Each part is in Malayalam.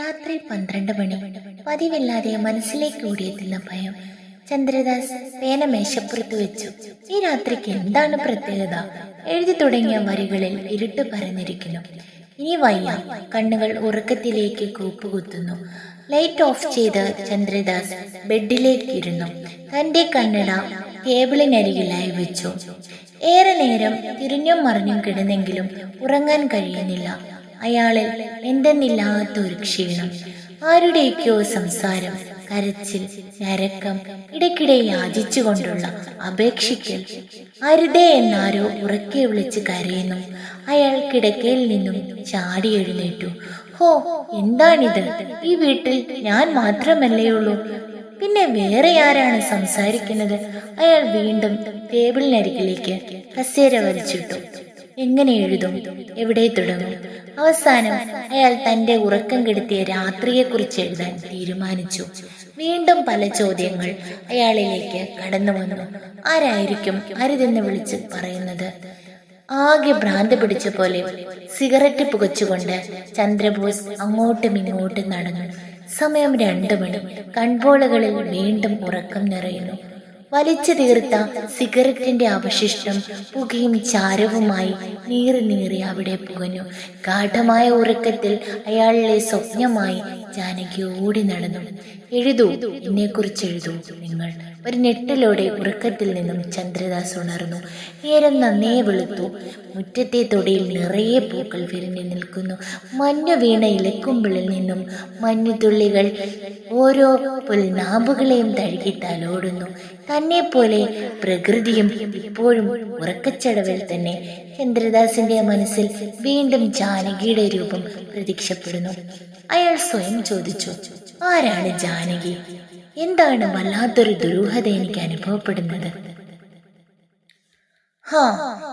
രാത്രി പന്ത്രണ്ട് മണി. പതിവില്ലാതെ മനസ്സിലേക്ക് ഓടിയെത്തുന്ന ഭയം ചന്ദ്രദാസ് പേന മേശപ്പുറത്ത് വെച്ചു. ഈ രാത്രിക്ക് എന്താണ് പ്രത്യേകത? എഴുതി തുടങ്ങിയ വരികളിൽ ഇരുട്ട് പരന്നിരിക്കുന്നു. ഇനി വയ്യ. കണ്ണുകൾ ഉറക്കത്തിലേക്ക് കൂപ്പുകുത്തുന്നു. ലൈറ്റ് ഓഫ് ചെയ്ത് ചന്ദ്രദാസ് ബെഡിലേക്ക് ഇരുന്നു തന്റെ കണ്ണട ടേബിളിനരികിലായി വെച്ചു. ഏറെ നേരം തിരിഞ്ഞും മറിഞ്ഞും കിടന്നെങ്കിലും ഉറങ്ങാൻ കഴിയുന്നില്ല. അയാളിൽ എന്തെന്നില്ലാത്ത ഒരു ക്ഷീണം ആരുടെയൊക്കെയോ സംസാരം കരച്ചിൽ ഞരക്കം ഇടയ്ക്കിടെ യാചിച്ചുകൊണ്ടുള്ള അപേക്ഷിക്കൽ അരുതേ എന്നാരോ ഉറക്കെ വിളിച്ച് കരയുന്നു. അയാൾ കിടക്കയിൽ നിന്നും ചാടി എഴുന്നേറ്റു. ഹോ എന്താണിത്? ഈ വീട്ടിൽ ഞാൻ മാത്രമല്ലേയുള്ളൂ. പിന്നെ വേറെ ആരാണ് സംസാരിക്കുന്നത്? അയാൾ വീണ്ടും ടേബിളിനരികിലേക്ക് കസേര വലിച്ചിട്ടു. എങ്ങനെ എഴുതും? എവിടെ തുടങ്ങും അവസാനം അയാൾ തന്റെ ഉറക്കം കെടുത്തിയ രാത്രിയെക്കുറിച്ച് എഴുതാൻ തീരുമാനിച്ചു. വീണ്ടും പല ചോദ്യങ്ങൾ അയാളിലേക്ക് കടന്നു വന്നു. ആരായിരിക്കും അരുതെന്ന് വിളിച്ച് പറയുന്നത്? ആകെ ഭ്രാന്ത് പിടിച്ച പോലെ സിഗരറ്റ് പുകച്ചുകൊണ്ട് ചന്ദ്രബോസ് അങ്ങോട്ടും ഇങ്ങോട്ടും നടന്നു. സമയം രണ്ടു മണി. കൺപോളകളിൽ വീണ്ടും ഉറക്കം നിറയുന്നു. വലിച്ചു തീർത്ത സിഗരറ്റിന്റെ അവശിഷ്ടം പുകയും ചാരവുമായി നീറി നീറി അവിടെ പുകഞ്ഞു. ഗാഠമായ ഉറക്കത്തിൽ അയാളിലെ സ്വപ്നമായി ജാനകി ഓടി നടന്നു. എഴുതൂ എന്നെക്കുറിച്ച് എഴുതൂ നിങ്ങൾ ഒരു ഞെട്ടലോടെ ഉറക്കത്തിൽ നിന്നും ചന്ദ്രദാസ് ഉണർന്നു. നേരം നന്നേ വെളുത്തു. മുറ്റത്തെ തൊടിയിൽ നിറയെ പൂക്കൾ വിരിഞ്ഞു നിൽക്കുന്നു. മഞ്ഞു വീണ ഇലക്കുമ്പിളിൽ നിന്നും മഞ്ഞുതുള്ളികൾ ഓരോ പുൽനാമ്പുകളെയും തഴുകി തലോടുന്നു തന്നെ പോലെ പ്രകൃതിയും ഇപ്പോഴും ഉറക്കച്ചടവിൽ തന്നെ. ചന്ദ്രദാസിന്റെ മനസ്സിൽ വീണ്ടും ജാനകിയുടെ രൂപം പ്രത്യക്ഷപ്പെടുന്നു. അയാൾ സ്വയം ചോദിച്ചു ആരാണ് ജാനകി? എന്താണ് വല്ലാത്തൊരു ദുരൂഹത എനിക്ക് അനുഭവപ്പെടുന്നത്? ഹാ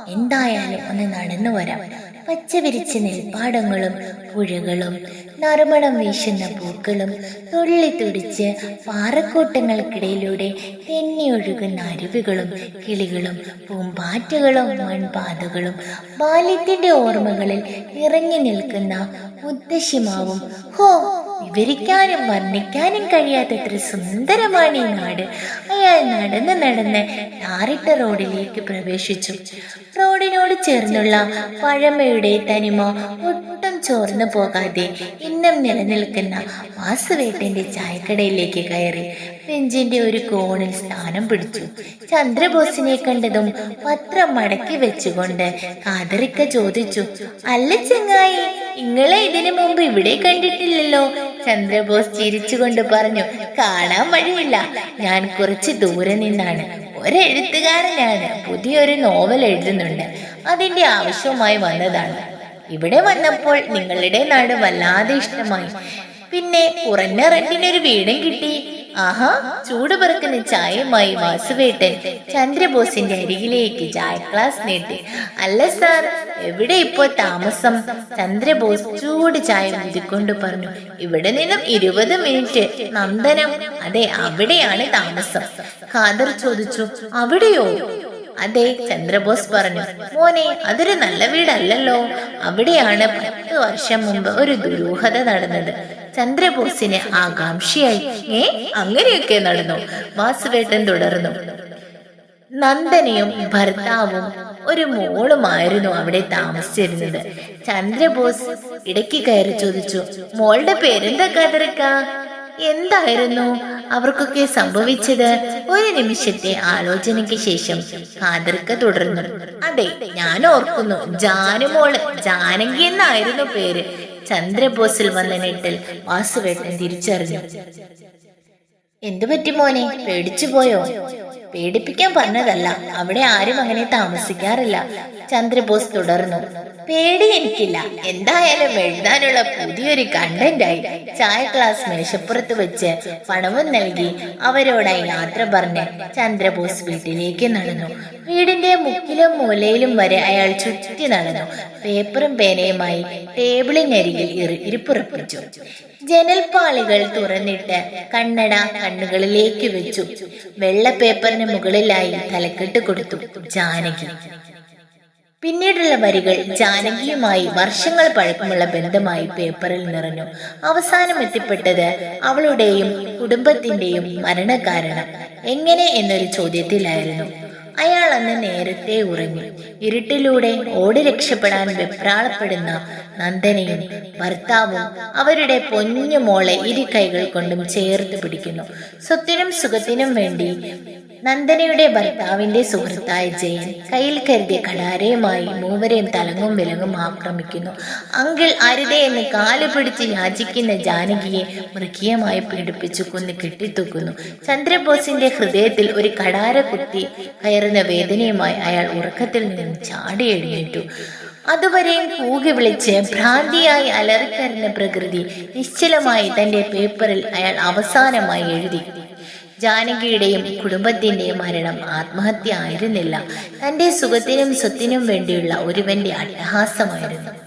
എന്തായാലും ഒന്ന് നടന്നു വരാം. പച്ച വിരിച്ച നെൽപ്പാടങ്ങളും പുഴകളും നറുമണം വീശുന്ന പൂക്കളും തുള്ളി തുടിച്ച് പാറക്കൂട്ടങ്ങൾക്കിടയിലൂടെ തെന്നിയൊഴുകുന്ന അരുവികളും കിളികളും പൂമ്പാറ്റകളും മൺപാതകളും ബാല്യത്തിന്റെ ഓർമ്മകളിൽ നിറഞ്ഞു നിൽക്കുന്ന മുത്തശ്ശിമാവും ഹോ വിവരിക്കാനും വർണിക്കാനും കഴിയാത്തത്ര സുന്ദരമാണ് ഈ നാട്. അയാൾ നടന്ന് നടന്ന് ടാറിട്ട റോഡിലേക്ക് പ്രവേശിച്ചു. റോഡിനോട് ചേർന്നുള്ള പഴമയുടെ തനിമ ഒട്ടും ചോർന്നു പോകാതെ ഇന്നും നിലനിൽക്കുന്ന വാസുവേട്ടന്റെ ചായക്കടയിലേക്ക് കയറി ബെഞ്ചിന്റെ ഒരു കോണിൽ സ്ഥാനം പിടിച്ചു. ചന്ദ്രബോസിനെ കണ്ടതും പത്രം മടക്കി വെച്ചുകൊണ്ട് കാതറിക്ക ചോദിച്ചു അല്ല ചെങ്ങായി നിങ്ങളെ ഇതിനു മുമ്പ് ഇവിടെ കണ്ടിട്ടില്ലല്ലോ? ചന്ദ്രബോസ് ചിരിച്ചുകൊണ്ട് പറഞ്ഞു കാണാൻ വഴിയില്ല. ഞാൻ കുറച്ച് ദൂരെ നിന്നാണ്. ഒരെഴുത്തുകാരനാണ്. പുതിയൊരു നോവൽ എഴുതുന്നുണ്ട്. അതിന്റെ ആവശ്യവുമായി വന്നതാണ്. ഇവിടെ വന്നപ്പോൾ നിങ്ങളുടെ നാട് വല്ലാതെ ഇഷ്ടമായി. പിന്നെ കുറഞ്ഞ റെന്റിനൊരു വീടും കിട്ടി. ആഹാ ചൂട് പറക്കുന്ന ചായയുമായി വാസുവേട്ടൻ ചന്ദ്രബോസിന്റെ അരികിലേക്ക് ചായ ക്ലാസ് നീട്ടി. അല്ല സാർ എവിടെ ഇപ്പോ താമസം? ചന്ദ്രബോസ് ചൂട് ചായ ഊതിക്കൊണ്ട് പറഞ്ഞു ഇവിടെ നിന്നും ഇരുപത് മിനിറ്റ് നന്ദനം. അതെ അവിടെയാണ് താമസം. ഖാദർ ചോദിച്ചു അവിടെയോ? അതെ ചന്ദ്രബോസ് പറഞ്ഞു മോനെ അതൊരു നല്ല വീടല്ലല്ലോ. അവിടെയാണ് പത്ത് വർഷം മുമ്പ് ഒരു ദുരൂഹത നടന്നത്. ചന്ദ്രബോസിന് ആകാംക്ഷയായി ഏ അങ്ങനെയൊക്കെ നടന്നു? വാസുവേട്ടൻ തുടർന്നു. നന്ദനയും ഭർത്താവും ഒരു മോളുമായിരുന്നു അവിടെ താമസിച്ചിരുന്നത്. ചന്ദ്രബോസ് ഇടയ്ക്ക് കയറി ചോദിച്ചു മോളുടെ പേരെന്താ കതിരക്ക? എന്തായിരുന്നു? അവർക്കൊക്കെ സംഭവിച്ചത് ഒരു നിമിഷത്തെ ആലോചനയ്ക്ക് ശേഷം കാതർക്ക തുടർന്നു. അതെ ഞാൻ ഓർക്കുന്നു ജാനുമോൾ ജാനകി എന്നായിരുന്നു പേര്. ചന്ദ്രബോസിൽ വന്ന നെട്ടിൽ വാസുവേട്ടൻ തിരിച്ചറിഞ്ഞു. എന്തു പറ്റി മോനെ? പേടിച്ചു പോയോ പേടിപ്പിക്കാൻ പറഞ്ഞതല്ല. അവിടെ ആരും അങ്ങനെ താമസിക്കാറില്ല. ചന്ദ്രബോസ് തുടർന്നു. പേടി എനിക്കില്ല. എന്തായാലും എഴുതാനുള്ള പുതിയൊരു കണ്ടന്റായി ചായ ക്ലാസ് മേശപ്പുറത്ത് വെച്ച് പണവും നൽകി അവരോടായി യാത്ര പറഞ്ഞ് ചന്ദ്രബോസ് വീട്ടിലേക്ക് നടന്നു. വീടിന്റെ മുക്കിലും മൂലയിലും വരെ അയാൾ ചുറ്റി നടന്നു. പേപ്പറും പേനയുമായി ടേബിളിനരികിൽ ഇരിപ്പുറപ്പിച്ചു. ജനൽപ്പാളികൾ തുറന്നിട്ട് കണ്ണട കണ്ണുകളിലേക്ക് വെച്ചു. വെള്ള പേപ്പറിന് മുകളിലായി തലക്കെട്ട് കൊടുത്തു ജാനകി. പിന്നീടുള്ള വരികൾ ജാനകിയുമായി വർഷങ്ങൾ പഴക്കമുള്ള ബന്ധമായി പേപ്പറിൽ നിറഞ്ഞു. അവസാനം എത്തിപ്പെട്ടത് അവളുടെയും കുടുംബത്തിന്റെയും മരണകാരണം. എങ്ങനെ എന്നൊരു ചോദ്യത്തിലായിരുന്നു. അയാൾ അന്ന് നേരത്തെ ഉറങ്ങി. ഇരുട്ടിലൂടെ ഓടി രക്ഷപ്പെടാൻ വെപ്രാളപ്പെടുന്ന നന്ദനയും ഭർത്താവും അവരുടെ പൊന്നു മോളെ ഇരു കൈകൾ കൊണ്ടും ചേർത്ത് പിടിക്കുന്നു. സ്വത്തിനും സുഖത്തിനും വേണ്ടി നന്ദനയുടെ ഭർത്താവിന്റെ സുഹൃത്തായ ജയൻ കയ്യിൽ കരുതിയ കടാരയുമായി മൂവരെയും തലങ്ങും വിലങ്ങും ആക്രമിക്കുന്നു. അങ്കിൾ അരുതേ എന്ന് കാൽ പിടിച്ച് യാചിക്കുന്ന ജാനകിയെ മൃഗീയമായി പീഡിപ്പിച്ചു കൊന്ന് കെട്ടിത്തൂക്കുന്നു. ചന്ദ്രബോസിന്റെ ഹൃദയത്തിൽ ഒരു കടാര കുത്തി കയറുന്ന വേദനയുമായി അയാൾ ഉറക്കത്തിൽ നിന്നും ചാടി എഴുന്നേറ്റു. അതുവരെയും കൂകി വിളിച്ച് ഭ്രാന്തിയായി അലറിക്കറിഞ്ഞ പ്രകൃതി നിശ്ചലമായി തന്റെ പേപ്പറിൽ അയാൾ അവസാനമായി എഴുതി. ജാനകിയുടെയും കുടുംബത്തിന്റെയും മരണം ആത്മഹത്യ ആയിരുന്നില്ല. തന്റെ സുഖത്തിനും സ്വത്തിനും വേണ്ടിയുള്ള ഒരുവന്റെ അട്ടഹാസമായിരുന്നു.